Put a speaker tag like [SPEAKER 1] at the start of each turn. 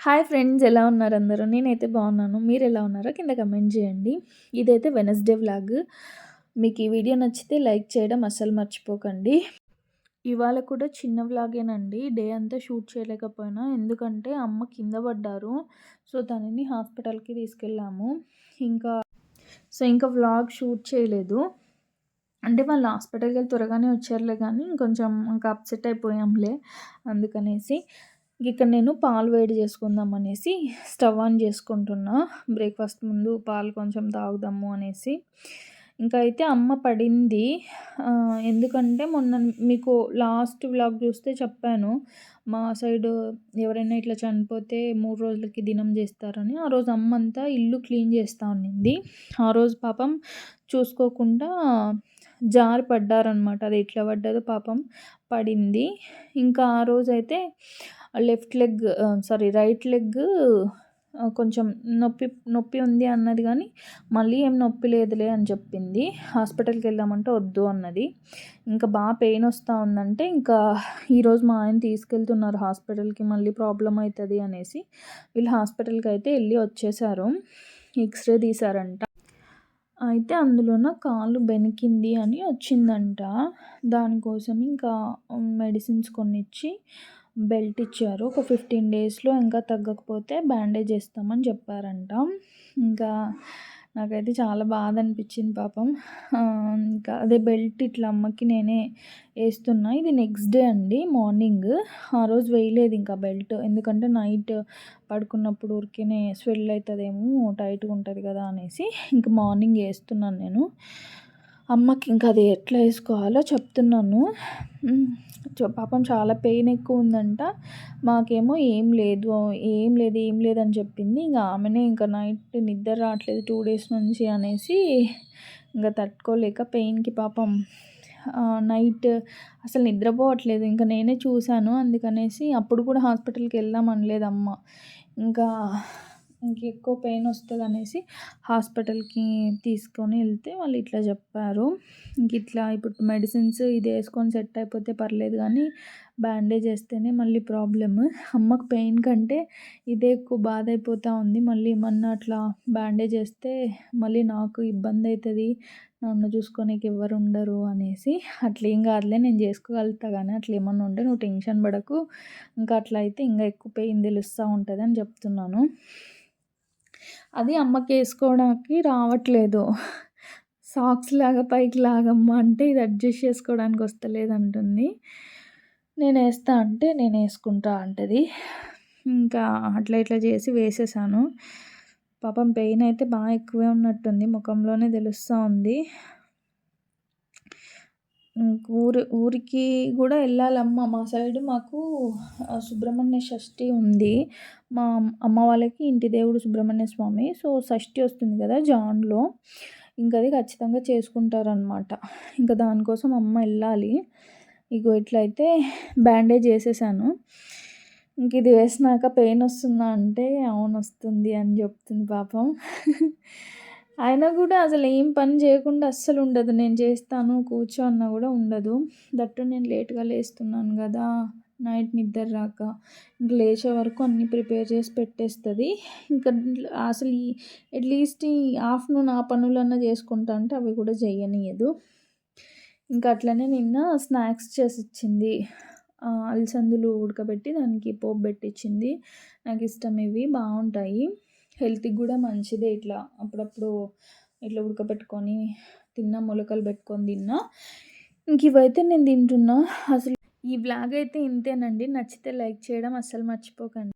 [SPEAKER 1] Hi friends ఎలా ఉన్నారు అందరూ? నేనైతే బాగున్నాను. మీరు ఎలా ఉన్నారో కింద కమెంట్ చేయండి. ఇదైతే వెనస్డే వ్లాగ్ మీకు ఈ వీడియో నచ్చితే లైక్ చేయడం అస్సలు మర్చిపోకండి. ఇవాళ కూడా చిన్న వ్లాగేనండి డే అంతా షూట్ చేయలేకపోయినా. ఎందుకంటే అమ్మ కింద పడ్డారు. సో తనని హాస్పిటల్కి తీసుకెళ్ళాము. ఇంకా సో ఇంకా వ్లాగ్ షూట్ చేయలేదు. అంటే వాళ్ళు హాస్పిటల్కి వెళ్ళి త్వరగానే వచ్చారులే కానీ కొంచెం ఇంకా అప్సెట్ అయిపోయాంలే అందుకనేసి. ఇక్కడ నేను పాలు వేడి చేసుకుందాం అనేసి స్టవ్ ఆన్ చేసుకుంటున్నా. బ్రేక్ఫాస్ట్ ముందు పాలు కొంచెం తాగుదాము అనేసి. ఇంకా అయితే అమ్మ పడింది. ఎందుకంటే మొన్న మీకు లాస్ట్ వ్లాగ్ చూస్తే చెప్పాను. మా సైడ్ ఎవరైనా ఇట్లా చనిపోతే మూడు రోజులకి దినం చేస్తారని. ఆ రోజు అమ్మ అంతా ఇల్లు క్లీన్ చేస్తూ ఉండింది ఆ రోజు పాపం చూసుకోకుండా జారి పడ్డారనమాట అది ఎట్లా పడ్డదో పాపం పడింది. ఇంకా ఆ రోజైతే left leg sorry right leg కొంచెం నొప్పి నొప్పి ఉంది అన్నది కానీ మళ్ళీ ఏం నొప్పి లేదులే అని చెప్పింది. హాస్పిటల్కి వెళ్దామంటే వద్దు అన్నది. ఇంకా బాగా పెయిన్ వస్తూ ఉందంటే ఇంకా ఈరోజు మా ఆయన తీసుకెళ్తున్నారు హాస్పిటల్కి మళ్ళీ ప్రాబ్లం అవుతుంది అనేసి. వీళ్ళు హాస్పిటల్కి అయితే వెళ్ళి వచ్చేసారు. ఎక్స్రే తీసారంట అయితే అందులోన కాలు బెనికింది అని వచ్చిందంట. దానికోసం ఇంకా మెడిసిన్స్ కొనిచ్చి బెల్ట్ ఇచ్చారు. ఒక ఫిఫ్టీన్ డేస్లో ఇంకా తగ్గకపోతే బ్యాండేజ్ వేస్తామని చెప్పారంట. ఇంకా నాకైతే చాలా బాధ అనిపించింది పాపం ఇంకా అదే బెల్ట్ ఇట్లా అమ్మకి నేనే వేస్తున్నా. ఇది నెక్స్ట్ డే అండి మార్నింగ్. ఆ రోజు వేయలేదు ఇంకా బెల్ట్. ఎందుకంటే నైట్ పడుకున్నప్పుడు ఊరికేనే స్వెల్ అవుతుందేమో టైట్గా ఉంటుంది కదా అనేసి ఇంకా మార్నింగ్ వేస్తున్నాను నేను. అమ్మకి ఇంకా అది ఎట్లా వేసుకోవాలో చెప్తున్నాను. పాపం చాలా పెయిన్ ఎక్కువ ఉందంట. మాకేమో ఏం లేదు ఏం లేదు ఏం లేదని చెప్పింది. ఇంకా ఆమెనే ఇంకా నైట్ నిద్ర రావట్లేదు టూ డేస్ నుంచి అనేసి ఇంకా తట్టుకోలేక పెయిన్కి పాపం నైట్ అసలు నిద్రపోవట్లేదు. ఇంకా నేనే చూశాను అందుకనేసి అప్పుడు కూడా హాస్పిటల్కి వెళ్దాం అనలేదు అమ్మ. ఇంకా ఇంకెక్కువ పెయిన్ వస్తుంది అనేసి హాస్పిటల్కి తీసుకొని వెళ్తే వాళ్ళు ఇట్లా చెప్పారు. ఇంక ఇట్లా ఇప్పుడు మెడిసిన్స్ ఇది వేసుకొని సెట్ అయిపోతే పర్లేదు కానీ బ్యాండేజ్ వేస్తేనే మళ్ళీ ప్రాబ్లమ్. అమ్మకు పెయిన్ కంటే ఇదే ఎక్కువ బాధ అయిపోతూ ఉంది. మళ్ళీ ఏమన్నా అట్లా బ్యాండేజ్ వేస్తే మళ్ళీ నాకు ఇబ్బంది అవుతుంది నన్ను చూసుకోనికి ఎవరు ఉండరు అనేసి అట్లా ఏం కాదులే నేను చేసుకోగలుగుతా కానీ అట్లా ఏమన్నా ఉంటే నువ్వు టెన్షన్ పడకు. ఇంకా అట్లా అయితే ఇంకా ఎక్కువ పెయిన్ తెలుస్తూ ఉంటుంది అని చెప్తున్నాను. అది అమ్మకి వేసుకోవడానికి రావట్లేదు. సాక్స్ లాగా పైకి లాగమ్మా అంటే ఇది అడ్జస్ట్ చేసుకోవడానికి వస్తలేదు అంటుంది నేను వేస్తా అంటే నేను వేసుకుంటా అంటది. ఇంకా అట్లా ఇట్లా చేసి వేసేసాను. పాపం పెయిన్ అయితే బాగా ఎక్కువే ఉన్నట్టుంది. ముఖంలోనే తెలుస్తూ ఉంది ఊరు ఊరికి కూడా వెళ్ళాలమ్మ. మా సైడ్ మాకు సుబ్రహ్మణ్య షష్ఠి ఉంది. మా అమ్మ వాళ్ళకి ఇంటి దేవుడు సుబ్రహ్మణ్య స్వామి. సో షష్ఠి వస్తుంది కదా జాన్లో. ఇంకా అది ఖచ్చితంగా చేసుకుంటారనమాట ఇంకా దానికోసం అమ్మ వెళ్ళాలి. ఇగో ఇట్లయితే బ్యాండేజ్ వేసేసాను. ఇంక ఇది వేసినాక పెయిన్ వస్తుందా అంటే అవును వస్తుంది అని చెప్తుంది పాపం. అయినా కూడా అసలు ఏం పని చేయకుండా అస్సలు ఉండదు. నేను చేస్తాను కూర్చో అన్నా కూడా ఉండదు. దట్టు నేను లేట్గా లేస్తున్నాను కదా నైట్ నిద్ర రాక. ఇంక లేచే వరకు అన్నీ ప్రిపేర్ చేసి పెట్టేస్తుంది. ఇంకా అసలు ఈ అట్లీస్ట్ ఈ ఆఫ్టర్నూన్ ఆ పనులన్నా చేసుకుంటా అంటే అవి కూడా చేయనీయదు. ఇంకా అట్లనే నిన్న స్నాక్స్ చేసి ఇచ్చింది. అలసందులు ఉడకబెట్టి దానికి పోపు పెట్టించింది నాకు ఇష్టం ఇవి బాగుంటాయి. హెల్త్కి కూడా మంచిదే ఇట్లా. అప్పుడప్పుడు ఇట్లా ఉడకబెట్టుకొని తిన్నా మొలకలు పెట్టుకొని తిన్నా. ఇంక ఇవైతే నేను తింటున్నా. అసలు ఈ బ్లాగ్ అయితే ఇంతేనండి. నచ్చితే లైక్ చేయడం అస్సలు మర్చిపోకండి.